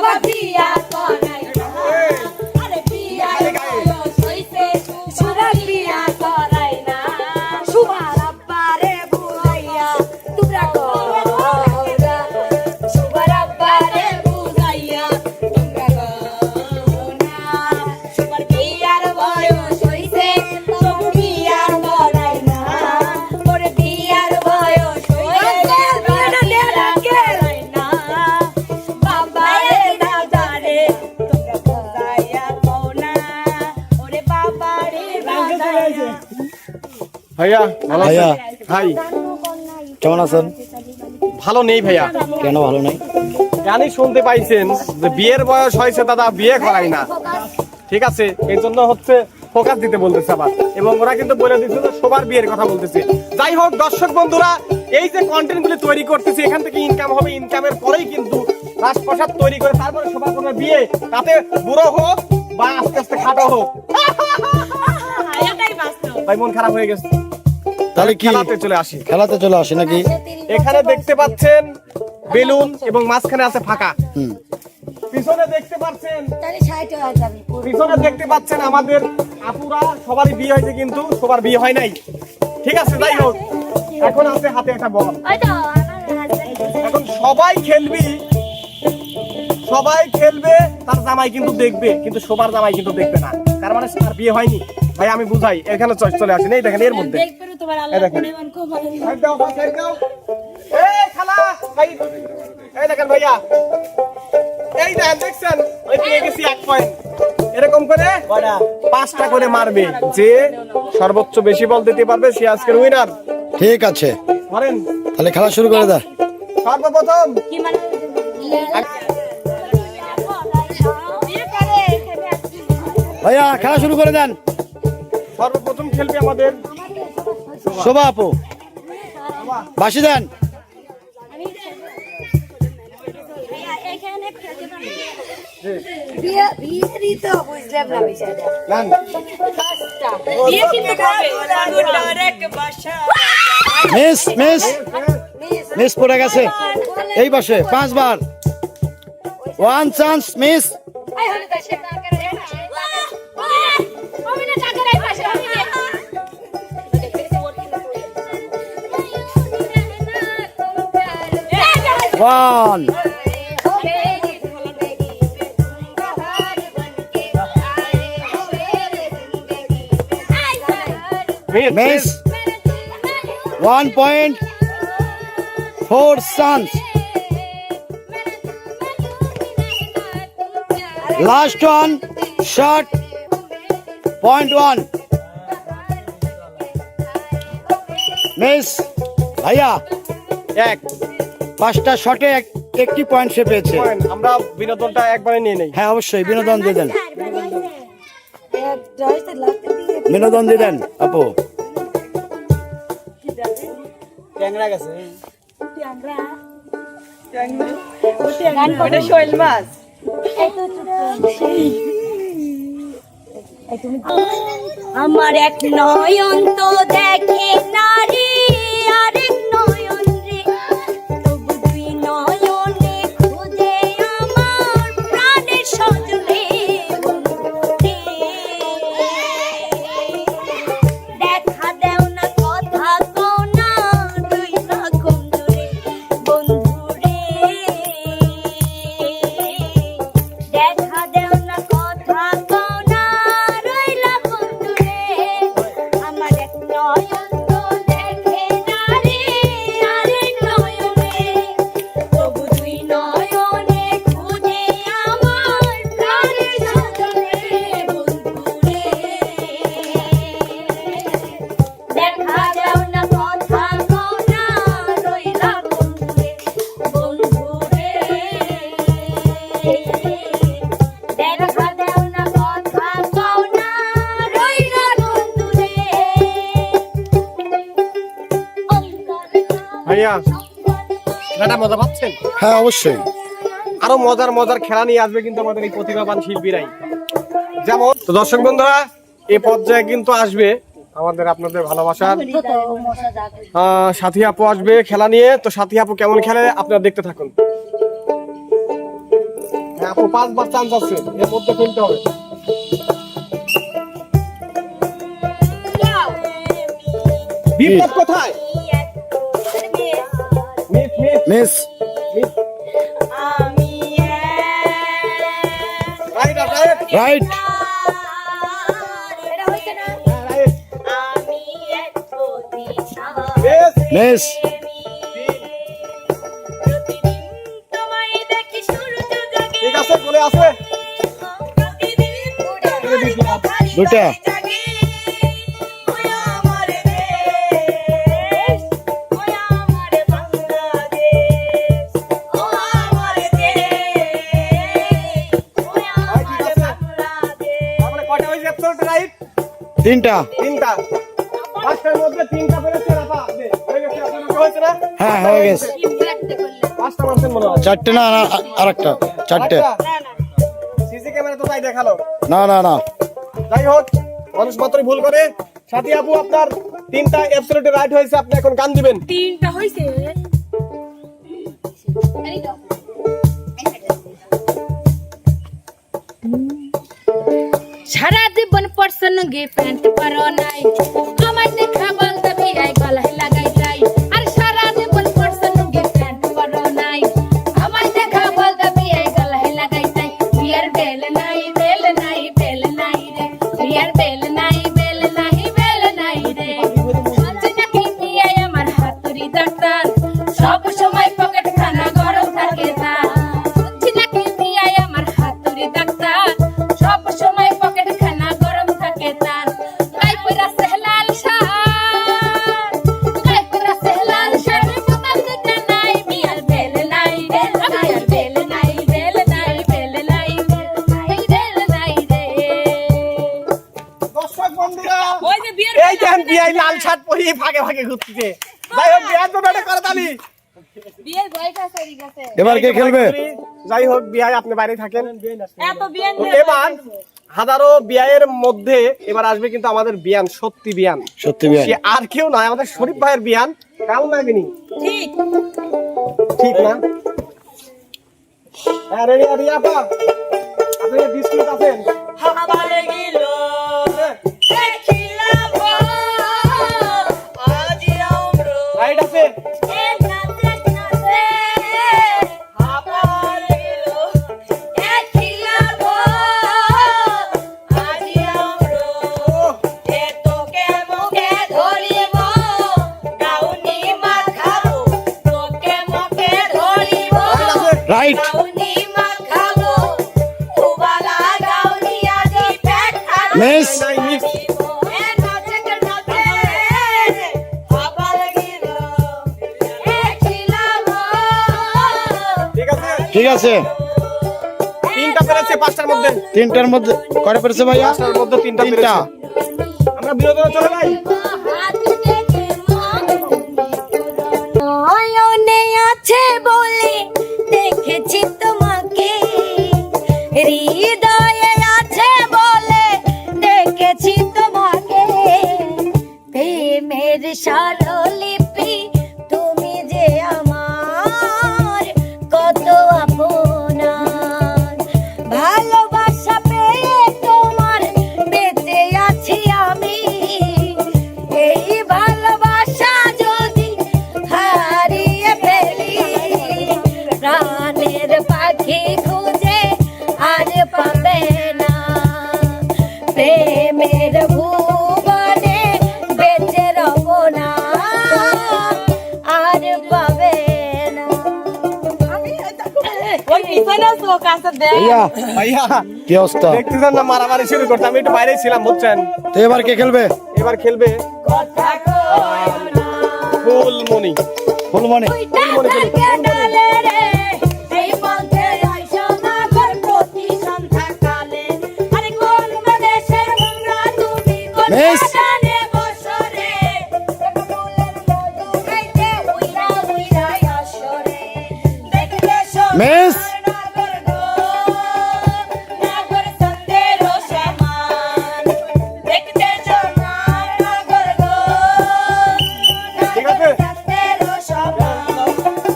vazia. ভাইয়া ভালো ভাইয়া। ভাই। কেমন আছেন? ভালো নেই ভাইয়া। কেন ভালো নাই? জানি শুনতে পাইছেন যে বিয়ের বয়স হয়েছে দাদা বিয়ে করাই না। ঠিক আছে এই জন্য হচ্ছে ফোকাস দিতে বলতেছে আবার। এবং ওরা কিন্তু বলে দিচ্ছে যে সবার বিয়ের কথা বলতেছে। যাই হোক দর্শক বন্ধুরা এই যে কন্টেন্ট গুলি তৈরি করতেছে এখান থেকে ইনকাম হবে ইনকামের পরেই কিন্তু রাজপ্রসাদ তৈরি করে তারপরে সবার কোনো বিয়ে। তাতে বুড়ো হোক বা আস্তে আস্তে খাটো হোক। ভাই মন খারাপ হয়ে গেছে। তাহলে কি? খেলাতে চলে আসি। খেলাতে চলে আসে নাকি? এখানে দেখতে পাচ্ছেন বেলুন এবং মাঝখানে আছে ফাঁকা। হুম। পিছনে দেখতে পাচ্ছেন তাহলে ষাট হয়ে যাবে পিছনে দেখতে পাচ্ছেন আমাদের আপুরা সবারই বিয়ে হয়েছে কিন্তু সবার বিয়ে হয় নাই। ঠিক আছে যাই হোক। এখন আছে হাতে একটা বল। এখন সবাই খেলবি। সবাই খেলবে তার জামাই কিন্তু দেখবে কিন্তু সবার জামাই কিন্তু দেখবে না। তার মানে তার বিয়ে হয়নি। ভাই আমি বুঝাই এখানে চলে চলে আসেন এই দেখেন এর মধ্যে। এই দেখেন। মন ভাইয়া। এই দেখেন, দেখছেন? ওই পেয়ে গেছি এক point। এরকম করে পাঁচটা করে মারবে। যে সর্বোচ্চ বেশি বল দিতে পারবে সে আজকের উইনার ঠিক আছে। তাহলে খেলা শুরু করে দা। সর্বপ্রথম কি মানে? ভাইয়া খেলা শুরু করে দেন। সর্বপ্রথম খেলবে আমাদের শোভা আপু বাসি দেন। Miss miss. মিস। পড়ে গেছে। এই পাশে পাঁচবার। One chance miss one miss, miss one point four chance last one shot point one miss ভাইয়া এক পাঁচটা শটে একটি পয়েন্ট সে পেয়েছে। আমরা বিনোদনটা একবারে নিয়ে নেই। হ্যাঁ অবশ্যই বিনোদন দিয়ে দেন। বিনোদন দিয়ে দেন আপু। আমার এক নয়ন তো দেখে নারী হ্যাঁ অবশ্যই। আরও মজার মজার খেলা নিয়ে আসবে কিন্তু আমাদের এই প্রতিভাবান শিল্পীরাই। যেমন তো দর্শক বন্ধুরা এই পর্যায়ে কিন্তু আসবে আমাদের আপনাদের ভালোবাসার সাথী আপু আসবে খেলা নিয়ে। তো সাথী আপু কেমন খেলে? আপনারা দেখতে থাকুন। হ্যাঁ আপু পাঁচবার চান্স আছে। এর মধ্যে ফেলতে হবে। বিপ্লব কোথায়? মিস মিস রাইট রাইট এটা হইছে না রাইট মিস মিস ঠিক আছে বলে আছে দুটা। তিনটা। তিনটা। পাঁচটার মধ্যে তিনটা পেরেছে রাপা হয়ে গেছে আপনার মনে হয়েছে না? হ্যাঁ হয়ে গেছে। পাঁচটা পার্সেন্ট মনে হয়। চারটে না না আর চারটে। সিসি ক্যামেরা তো তাই দেখাল। না না না। যাই হোক মানুষ মাত্রই ভুল করে। সাথী আপু আপনার তিনটা অ্যাবসলিউট রাইট হয়েছে আপনি এখন গান দিবেন। তিনটা হইছে সারা জীবন পরশন গে প্যান্ট পরো নাই আমার দেখা বলতে বিয়াই গলায় লাগাই ঘুরতেছে। যাই হোক বিয়ার একটা করে তালি। এবার কে খেলবে? যাই হোক বিআই আপনি বাইরে থাকেন। তো এবার হাজারো বিয়ের মধ্যে এবার আসবে কিন্তু আমাদের বিয়ান সত্যি বিয়ান। সত্যি বিয়ান। আর কেউ নয় আমাদের শরীফ ভাইয়ের বিয়ান। কেমন লাগেনি ঠিক। ঠিক না? হ্যাঁ রেডি রিয়া আপা। আপনি বিস্কুট আছেন? হাবার মিস ঠিক আছে। ঠিক আছে তিনটা পেরেছে পাঁচটার মধ্যে। তিনটার মধ্যে করে পেরেছে ভাইয়া? পাঁচটার মধ্যে তিনটা তিনটা। আমরা বিনোদনে চলে যাই। কি অবস্থা? দেখতেছেন না মারামারি শুরু করতে আমি একটু বাইরে ছিলাম বুঝছেন? তো এবার কে খেলবে? এবার খেলবে কথা কয় না। ফুলমণি। ফুলমণি। ওইটা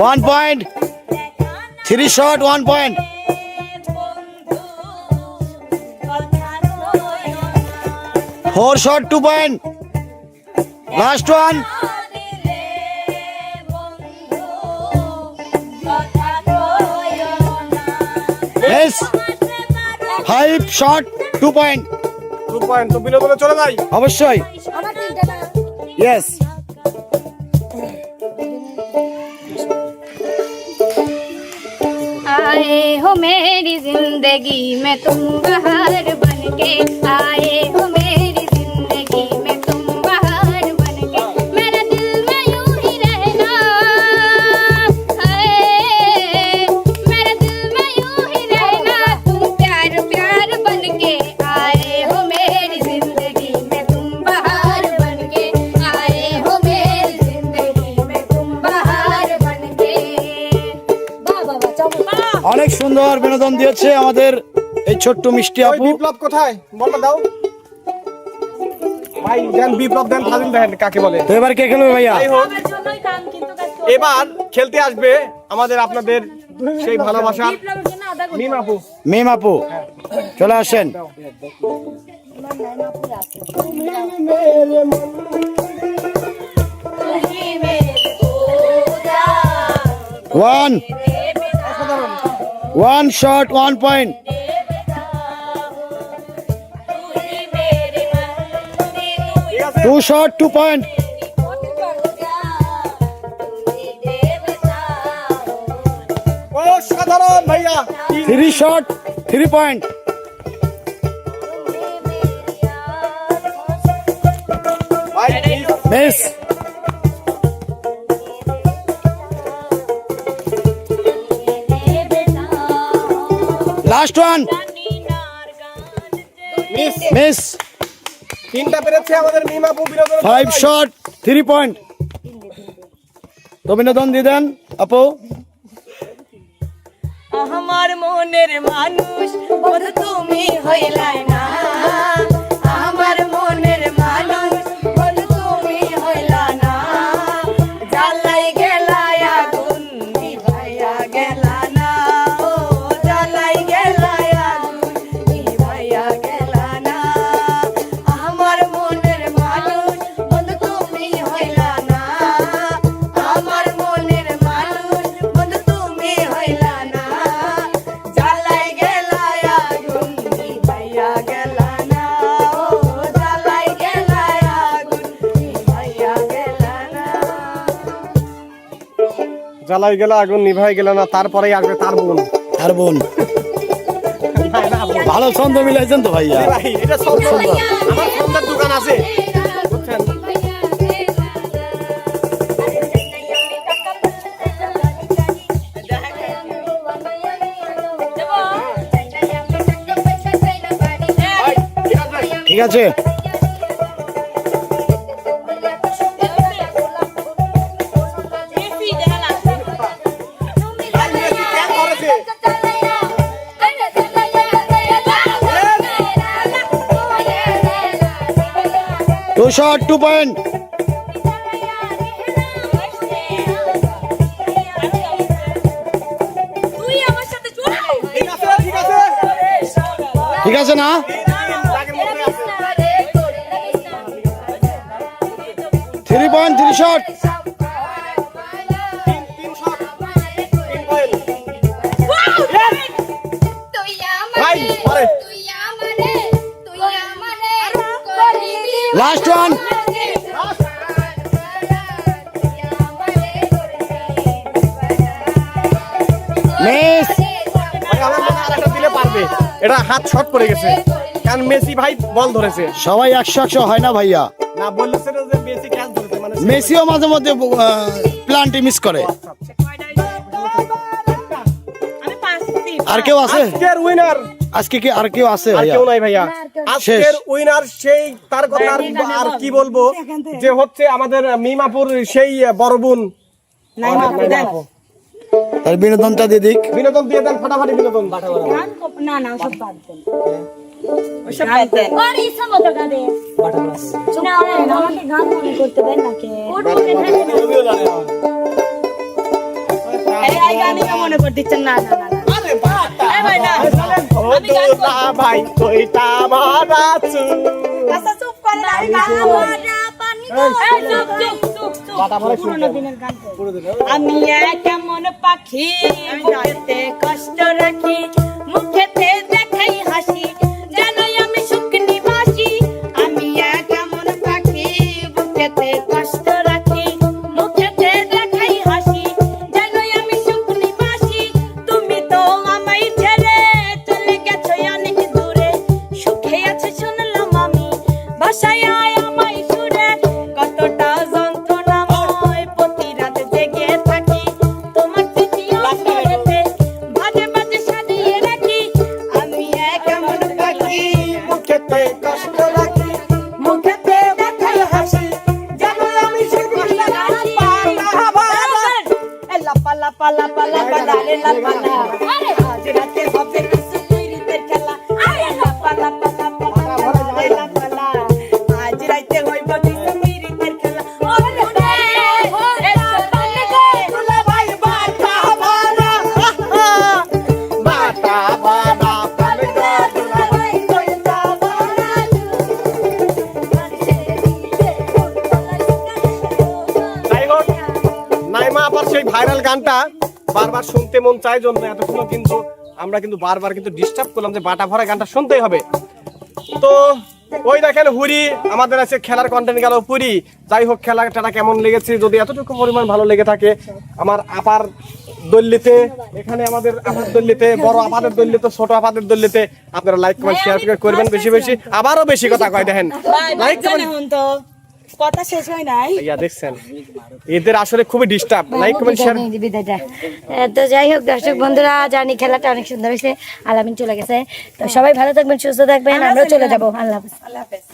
one point three shot one point four shot two point last one five shot two point two point তো বিনোদনে চলে যাই? অবশ্যই. yes. हो मेरी ज़िंदगी में तुम बहार बन के आए हो। সুন্দর বিনোদন দিয়েছে আমাদের এই ছোট্ট মিষ্টি আপু। বিপ্লব কোথায়? বলটা দাও। ভাই দেন বিপ্লব দেন ফাজিল দেন কাকে বলে? তো এবার কে খেলবে ভাইয়া? এবার খেলতে আসবে আমাদের আপনাদের সেই ভালোবাসা। মিম আপু। মিম আপু চলে আসেন। One. One shot one point ঠিক আছে টু শট টু পয়েন্ট অসাধারণ ভাইয়া। তিন- থ্রি শট থ্রি পয়েন্ট ভাই তিন- miss last one miss miss তিনটা পেরেছে আমাদের মিম আপু বিনোদন ফাইভ শট থ্রি পয়েন্ট তো বিনোদন দিয়ে দেন আপু। আমার মনের মানুষ তুমি হইলাই জ্বালাই গেল আগুন নিভাই গেল না তারপরেই আসবে তার বোন। আর বোন। ভালো ছন্দ মিলাইছেন তো ভাইয়া। ভাই এটা আমার সন্ধ্যার দোকান আছে। বুঝছেন? ঠিক আছে? আছে টু পয়েন্ট ঠিক আছে না। Three point three shot last one miss দিলে পারবে। এটা হাত শট পড়ে গেছে। কারণ মেসি ভাই বল ধরেছে। সবাই একশো একশো হয় না ভাইয়া? না বললে যে মেসি ক্যাচ ধরেছে মানে মেসিও মাঝে মধ্যে প্লান্টি মিস করে। আর কেউ আছে? আজকের উইনার আজকে কি আর কেউ আছে আর ভাইয়া? কেউ নাই ভাইয়া। আজকের উইনার সেই তার কথা আর আর কি বলব? যে হচ্ছে আমাদের মিমাপুর সেই বড় বোন। তার বিনোদনটা দিয়ে দিক। বিনোদন দিয়ে দেন ফাটাফাটি বিনোদন। না না সব বাদ দেন। ওসব বাদ দেন। না, আমাকে গান মনে করতে দেন গানই তো মনে করে দিচ্ছেন না না না ভাই আচ্ছা চুপ কর আমি গান গাবো। চুপ। চুপ চুপ চুপ আমি মন পাখি কষ্ট রাখি মুখেতে দেখাই বারবার শুনতে মন চায় জন্য এতক্ষণ কিন্তু আমরা কিন্তু বারবার কিন্তু ডিস্টার্ব করলাম যে বাটা ভরা গানটা শুনতেই হবে। তো ওই দেখেন হুরি আমাদের আছে খেলার কন্টেন্ট গেল পুরি। যাই হোক খেলাটা কেমন লেগেছে যদি এতটুকু পরিমাণ ভালো লেগে থাকে আমার আপার দল্লিতে এখানে আমাদের আপার দল্লিতে বড় আপাদের দল্লিতে ছোট আপাদের দল্লিতে আপনারা লাইক কমেন্ট শেয়ার করবেন বেশি বেশি। আবারও বেশি কথা কয় দেখেন। লাইক কমেন্ট কথা শেষ হয় নাই। ইয়া দেখছেন? এদের আসলে খুবই ডিস্টার্ব লাইক কমেন্ট শেয়ার তো যাই হোক দর্শক বন্ধুরা জানি খেলাটা অনেক সুন্দর হয়েছে। আলামিন চলে গেছে। তো সবাই ভালো থাকবেন সুস্থ থাকবেন আমরাও চলে যাব। আল্লাহ হাফেজ। আল্লাহ হাফেজ।